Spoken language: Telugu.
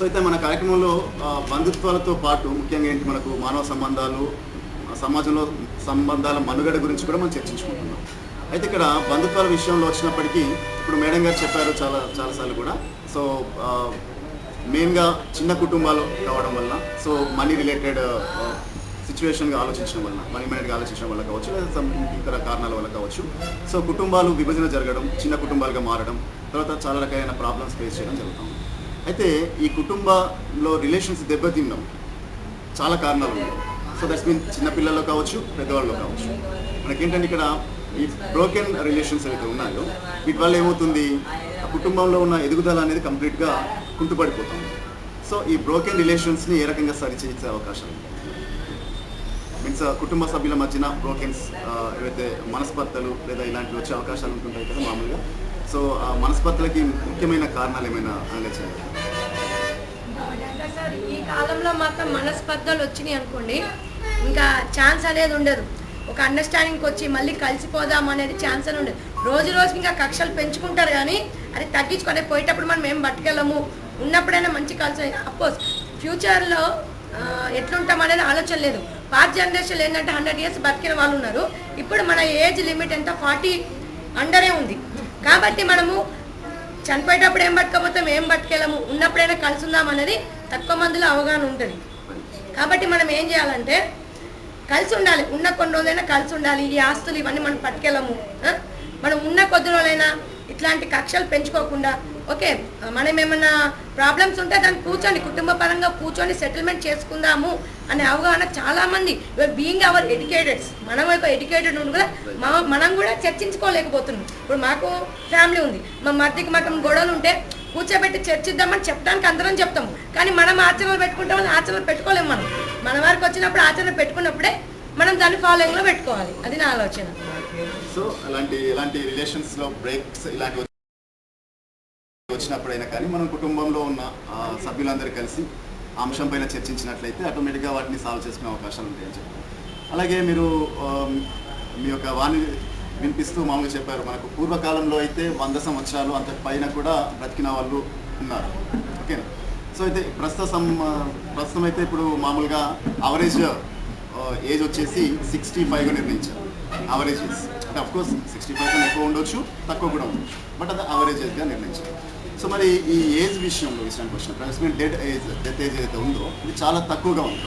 సో అయితే మన కార్యక్రమంలో బంధుత్వాలతో పాటు ముఖ్యంగా ఏంటి మనకు మానవ సంబంధాలు సమాజంలో సంబంధాల మనుగడ గురించి కూడా మనం చర్చించుకుంటున్నాం. అయితే ఇక్కడ బంధుత్వాల విషయంలో వచ్చినప్పటికీ ఇప్పుడు మేడం గారు చెప్పారు చాలా చాలాసార్లు కూడా. సో మెయిన్గా చిన్న కుటుంబాలు కావడం వల్ల సో మనీ రిలేటెడ్ సిచ్యువేషన్గా ఆలోచించడం వల్ల మనీ మైండ్గా ఆలోచించడం వల్ల కావచ్చు లేదా ఇతర కారణాల వల్ల కావచ్చు. సో కుటుంబాలు విభజన జరగడం చిన్న కుటుంబాలుగా మారడం తర్వాత చాలా రకమైన ప్రాబ్లమ్స్ ఫేస్ చేయడం జరుగుతుంది. అయితే ఈ కుటుంబంలో రిలేషన్స్ దెబ్బతిన్నాం. చాలా కారణాలు ఉన్నాయి. సో దట్స్ మీన్ చిన్నపిల్లల్లో కావచ్చు పెద్దవాళ్ళలో కావచ్చు. మనకేంటంటే ఇక్కడ ఈ బ్రోకెన్ రిలేషన్స్ అయితే ఉన్నాయో వీటి వల్ల ఏమవుతుంది? ఆ కుటుంబంలో ఉన్న ఎదుగుదల అనేది కంప్లీట్గా కుంటుపడిపోతుంది. సో ఈ బ్రోకెన్ రిలేషన్స్ని ఏ రకంగా సరిచేసే అవకాశం? మీన్స్ కుటుంబ సభ్యుల మధ్యన బ్రోకెన్స్ ఏవైతే మనస్పర్ధలు లేదా ఇలాంటివి వచ్చే అవకాశాలు ఉంటుంటాయి కదా మామూలుగా. సో ఆ మనస్పర్ధలకి ముఖ్యమైన కారణాలు ఏమైనా అనగా సార్ ఈ కాలంలో మాత్రం మనస్పర్ధలు వచ్చినాయి అనుకోండి ఇంకా ఛాన్స్ అనేది ఉండదు. ఒక అండర్స్టాండింగ్కి వచ్చి మళ్ళీ కలిసిపోదాం అనేది ఛాన్స్ అని ఉండదు. రోజు రోజుకి ఇంకా కక్షలు పెంచుకుంటారు కానీ అది తగ్గించుకొని పోయేటప్పుడు మనం ఏం పట్టుకెళ్ళము ఉన్నప్పుడైనా మంచి కలిసి అఫ్కోర్స్ ఫ్యూచర్లో ఎట్లుంటాం అనేది ఆలోచన లేదు. పాత జనరేషన్లో ఏంటంటే హండ్రెడ్ ఇయర్స్ బతికిన వాళ్ళు ఉన్నారు. ఇప్పుడు మన ఏజ్ లిమిట్ ఎంత? ఫార్టీ అండరే ఉంది. కాబట్టి మనము చనిపోయేటప్పుడు ఏం పట్టుకపోతాం ఏం పట్టుకెళ్ళము ఉన్నప్పుడైనా కలిసి ఉందాం అనేది తక్కువ మందిలో అవగాహన ఉంటుంది. కాబట్టి మనం ఏం చేయాలంటే కలిసి ఉండాలి. ఉన్న కొన్ని రోజులైనా కలిసి ఉండాలి. ఈ ఆస్తులు ఇవన్నీ మనం పట్టుకెళ్ళము. మనం ఉన్న కొద్ది రోజులైనా ఇట్లాంటి కక్షలు పెంచుకోకుండా ఓకే మనం ఏమన్నా ప్రాబ్లమ్స్ ఉంటే దాన్ని కూర్చొని కుటుంబ పరంగా కూర్చొని సెటిల్మెంట్ చేసుకుందాము అనే అవగాహన చాలా మంది బీయింగ్ అవర్ ఎడ్యుకేటెడ్స్ మనం ఒక ఎడ్యుకేటెడ్ ఉండి కూడా మా- మనం కూడా చర్చించుకోలేకపోతున్నాం. ఇప్పుడు మాకు ఫ్యామిలీ ఉంది. మా మధ్యకి మాకు గొడవలు ఉంటే కూర్చోబెట్టి చర్చిద్దామని చెప్పడానికి అందరం చెప్తాము కానీ మనం ఆచరణలు పెట్టుకుంటామని ఆచరణ పెట్టుకోలేము మనం. మన వారికి వచ్చినప్పుడు ఆచరణ పెట్టుకున్నప్పుడే మనం దాన్ని ఫాలోయింగ్లో పెట్టుకోవాలి. అది నా ఆలోచన. సో అలాంటి ఇలాంటి రిలేషన్స్లో బ్రేక్స్ ఇలాంటి వచ్చినప్పుడైనా కానీ మనం కుటుంబంలో ఉన్న సభ్యులందరూ కలిసి అంశం పైన చర్చించినట్లయితే ఆటోమేటిక్గా వాటిని సాల్వ్ చేసుకునే అవకాశాలు ఉంటాయని చెప్పారు అలాగే మీరు మీ యొక్క వాణి వినిపిస్తూ మామూలుగా చెప్పారు మనకు పూర్వకాలంలో అయితే వంద సంవత్సరాలు అంత పైన కూడా బ్రతికిన వాళ్ళు ఉన్నారు. ఓకేనా సో అయితే ప్రస్తుత సం ప్రస్తుతం అయితే ఇప్పుడు మామూలుగా అవరేజ్ ఏజ్ వచ్చేసి సిక్స్టీ ఫైవ్గా నిర్ణయించారు. అవరేజ్ ఏజ్ అంటే అఫ్కోర్స్ సిక్స్టీ ఫైవ్ కన్నా ఎక్కువ ఉండొచ్చు తక్కువ కూడా ఉండొచ్చు. బట్ అది అవరేజ్ ఏజ్గా నిర్ణయించారు. సో మరి ఈ ఏజ్ విషయంలో విషయానికి వచ్చినప్పుడు డెడ్ ఏజ్ డెత్ ఏజ్ ఏదైతే ఉందో ఇది చాలా తక్కువగా ఉంది.